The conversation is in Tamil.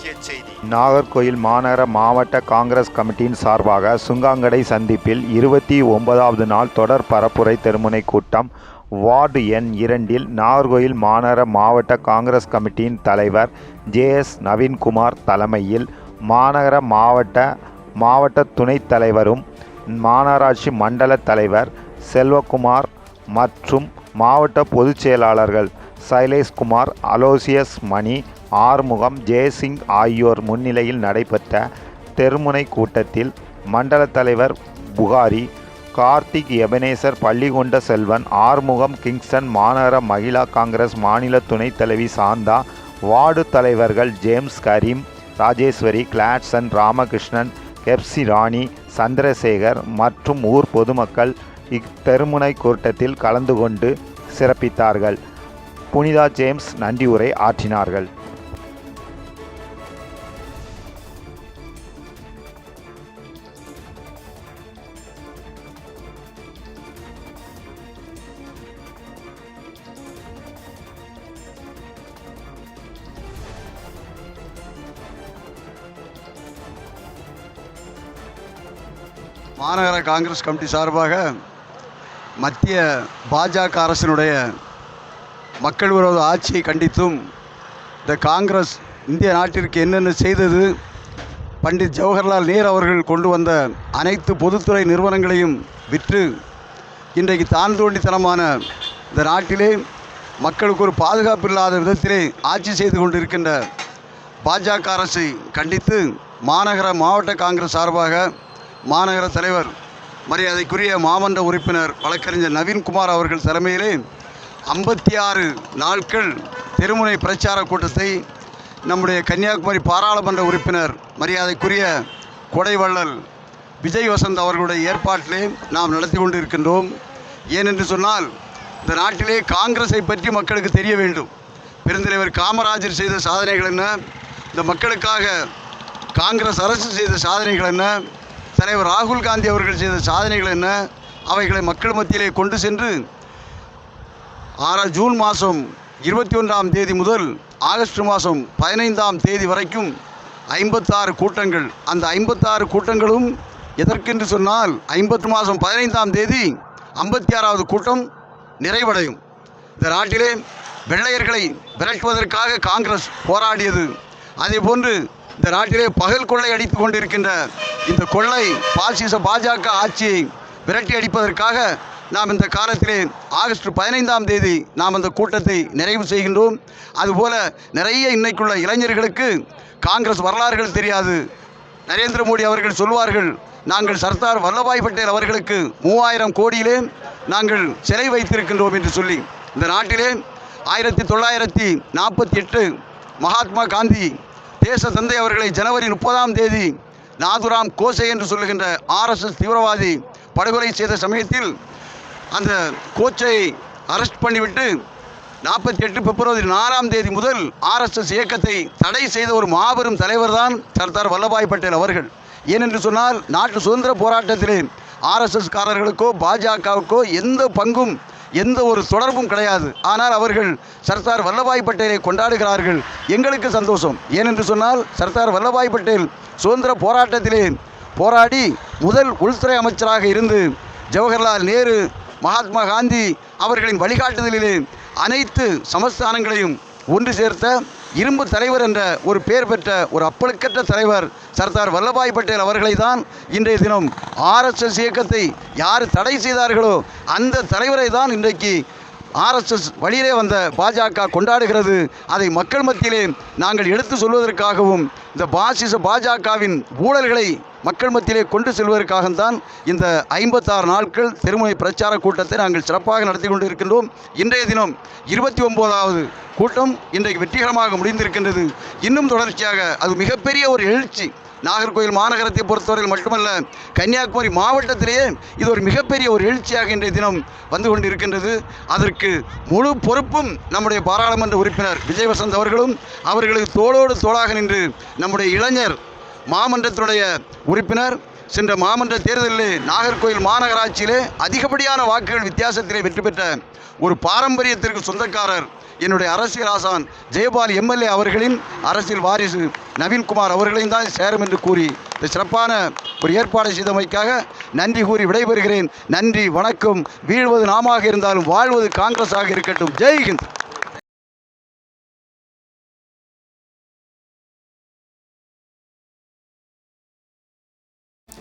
முக்கிய செய்தி நாகர்கோயில் மாநகர மாவட்ட காங்கிரஸ் கமிட்டியின் சார்பாக சுங்காங்கடை சந்திப்பில் இருபத்தி ஒன்பதாவது நாள் தொடர் பரப்புரை தெருமுனை கூட்டம் வார்டு எண் இரண்டில் நாகர்கோயில் மாநகர மாவட்ட காங்கிரஸ் கமிட்டியின் தலைவர் ஜே எஸ் நவீன்குமார் தலைமையில் மாநகர மாவட்ட மாவட்ட துணைத் தலைவரும் மாநகராட்சி மண்டல தலைவர் செல்வகுமார் மற்றும் மாவட்ட பொதுச் செயலாளர்கள் சைலேஷ்குமார் அலோசியஸ் மணி ஆறுமுகம் ஜெயசிங் ஆகியோர் முன்னிலையில் நடைபெற்ற தெருமுனை கூட்டத்தில் மண்டல தலைவர் புகாரி கார்த்திக் எபனேசர் பள்ளிகொண்ட செல்வன் ஆறுமுகம் கிங்ஸ்டன் மாநகர மகிழா காங்கிரஸ் மாநில துணைத் தலைவி சாந்தா வார்டு தலைவர்கள் ஜேம்ஸ் கரீம் ராஜேஸ்வரி கிளாட்சன் ராமகிருஷ்ணன் கெப்சி ராணி சந்திரசேகர் மற்றும் ஊர் பொதுமக்கள் இத்தெருமுனை கூட்டத்தில் கலந்து கொண்டு சிறப்பித்தார்கள். புனிதா ஜேம்ஸ் நன்றி உரை ஆற்றினார்கள். மாநகர காங்கிரஸ் கமிட்டி சார்பாக மத்திய பாஜக அரசினுடைய மக்கள் விரோத ஆட்சியை கண்டித்தும் இந்த காங்கிரஸ் இந்திய நாட்டிற்கு என்னென்ன செய்தது பண்டிட் ஜவஹர்லால் நேரு அவர்கள் கொண்டு வந்த அனைத்து பொதுத்துறை நிறுவனங்களையும் விற்று இன்றைக்கு தான் தோண்டித்தனமான இந்த நாட்டிலே மக்களுக்கு ஒரு பாதுகாப்பு இல்லாத விதத்திலே ஆட்சி செய்து கொண்டிருக்கின்ற பாஜக அரசை கண்டித்து மாநகர மாவட்ட காங்கிரஸ் சார்பாக மாநகர தலைவர் மரியாதைக்குரிய மாமன்ற உறுப்பினர் வழக்கறிஞர் நவீன்குமார் அவர்கள் தலைமையிலே ஐம்பத்தி ஆறு நாட்கள் தெருமுனை பிரச்சார கூட்டத்தை நம்முடைய கன்னியாகுமரி பாராளுமன்ற உறுப்பினர் மரியாதைக்குரிய கொடைவள்ளல் விஜய் வசந்த் அவர்களுடைய ஏற்பாட்டிலே நாம் நடத்தி கொண்டு இருக்கின்றோம் ஏனென்று சொன்னால் இந்த நாட்டிலே காங்கிரஸை பற்றி மக்களுக்கு தெரிய வேண்டும். பெருந்தலைவர் காமராஜர் செய்த சாதனைகள் என்ன? இந்த மக்களுக்காக காங்கிரஸ் அரசு செய்த சாதனைகள் என்ன? தலைவர் ராகுல் காந்தி அவர்கள் செய்த சாதனைகள் என்ன? அவைகளை மக்கள் மத்தியிலே கொண்டு சென்று ஆற ஜூன் மாதம் இருபத்தி ஒன்றாம் தேதி முதல் ஆகஸ்ட் மாதம் பதினைந்தாம் தேதி வரைக்கும் ஐம்பத்தாறு கூட்டங்கள். அந்த ஐம்பத்தாறு கூட்டங்களும் எதற்கென்று சொன்னால் ஐம்பத்து மாதம் பதினைந்தாம் தேதி ஐம்பத்தி ஆறாவது கூட்டம் நிறைவடையும். இந்த நாட்டிலே வெள்ளையர்களை விரட்டுவதற்காக காங்கிரஸ் போராடியது. அதே போன்று இந்த நாட்டிலே பகல் கொள்ளை அடித்து கொண்டிருக்கின்ற இந்த கொள்ளை பாசிச பாஜக ஆட்சியை விரட்டி அடிப்பதற்காக நாம் இந்த காலத்திலே ஆகஸ்ட் பதினைந்தாம் தேதி நாம் அந்த கூட்டத்தை நிறைவு செய்கின்றோம். அதுபோல நிறைய இன்னைக்குள்ள இளைஞர்களுக்கு காங்கிரஸ் வரலாறுகள் தெரியாது. நரேந்திர மோடி அவர்கள் சொல்வார்கள் நாங்கள் சர்தார் வல்லபாய் பட்டேல் அவர்களுக்கு மூவாயிரம் கோடியிலே நாங்கள் சிலை வைத்திருக்கின்றோம் என்று சொல்லி இந்த நாட்டிலே ஆயிரத்தி தொள்ளாயிரத்தி நாற்பத்தி எட்டு மகாத்மா காந்தி தேச தந்தை அவர்களை ஜனவரி முப்பதாம் தேதி நாதுராம் கோசே என்று சொல்லுகின்ற ஆர்எஸ்எஸ் தீவிரவாதி படுகொலை செய்த சமயத்தில் அந்த கோச்சை அரெஸ்ட் பண்ணிவிட்டு நாற்பத்தி எட்டு பிப்ரவரி நாலாம் தேதி முதல் ஆர்எஸ்எஸ் இயக்கத்தை தடை செய்த ஒரு மாபெரும் தலைவர் தான் சர்தார் வல்லபாய் பட்டேல் அவர்கள். ஏனென்று சொன்னால் நாட்டு சுதந்திர போராட்டத்திலே ஆர்எஸ்எஸ்காரர்களுக்கோ பாஜகவுக்கோ எந்த பங்கும் எந்த ஒரு தொடர்பும் கிடையாது. ஆனால் அவர்கள் சர்தார் வல்லபாய் பட்டேலை கொண்டாடுகிறார்கள். எங்களுக்கு சந்தோஷம். ஏனென்று சொன்னால் சர்தார் வல்லபாய் பட்டேல் சுதந்திர போராட்டத்திலே போராடி முதல் உள்துறை அமைச்சராக இருந்து ஜவஹர்லால் நேரு மகாத்மா காந்தி அவர்களின் வழிகாட்டுதலிலே அனைத்து சமஸ்தானங்களையும் ஒன்று சேர்த்த இரும்பு தலைவர் என்ற ஒரு பெயர் பெற்ற ஒரு அப்பழுக்கற்ற தலைவர் சர்தார் வல்லபாய் பட்டேல் அவர்களை தான் இன்றைய தினம் ஆர்எஸ்எஸ் இயக்கத்தை யார் தடை செய்தார்களோ அந்த தலைவரை தான் இன்றைக்கு ஆர்எஸ்எஸ் வழியிலே வந்த பாஜக கொண்டாடுகிறது. அதை மக்கள் மத்தியிலே நாங்கள் எடுத்து சொல்வதற்காகவும் இந்த பாசிச பாஜகவின் ஊழல்களை மக்கள் மத்தியிலே கொண்டு செல்வதற்காகத்தான் இந்த ஐம்பத்தாறு நாட்கள் திருமுனை பிரச்சார கூட்டத்தை நாங்கள் சிறப்பாக நடத்தி கொண்டு இருக்கின்றோம் இன்றைய தினம் இருபத்தி ஒம்போதாவது கூட்டம் இன்றைக்கு வெற்றிகரமாக முடிந்திருக்கின்றது. இன்னும் தொடர்ச்சியாக அது மிகப்பெரிய ஒரு எழுச்சி. நாகர்கோவில் மாநகரத்தை பொறுத்தவரையில் மட்டுமல்ல கன்னியாகுமரி மாவட்டத்திலேயே இது ஒரு மிகப்பெரிய ஒரு எழுச்சியாக இன்றைய தினம் வந்து கொண்டிருக்கின்றது. அதற்கு முழு பொறுப்பும் நம்முடைய பாராளுமன்ற உறுப்பினர் விஜய் வசந்த் அவர்களும் அவர்களுக்கு தோளோடு தோளாக நின்று நம்முடைய இளைஞர் மாமன்றத்தினுடைய உறுப்பினர் சென்ற மாமன்ற தேர்தலிலே நாகர்கோவில் மாநகராட்சியிலே அதிகப்படியான வாக்குகள் வித்தியாசத்திலே வெற்றி பெற்ற ஒரு பாரம்பரியத்திற்கு சொந்தக்காரர் என்னுடைய அரசியல் ஆசான் ஜெயபால் எம்எல்ஏ அவர்களின் அரசியல் வாரிசு நவீன்குமார் அவர்களையும் தான் சேரும் என்று கூறி இந்த சிறப்பான ஒரு ஏற்பாடு செய்தமைக்காக நன்றி கூறி விடைபெறுகிறேன். நன்றி வணக்கம். வீழ்வது நாமாக இருந்தாலும் வாழ்வது காங்கிரஸாக இருக்கட்டும். ஜெய்ஹிந்த்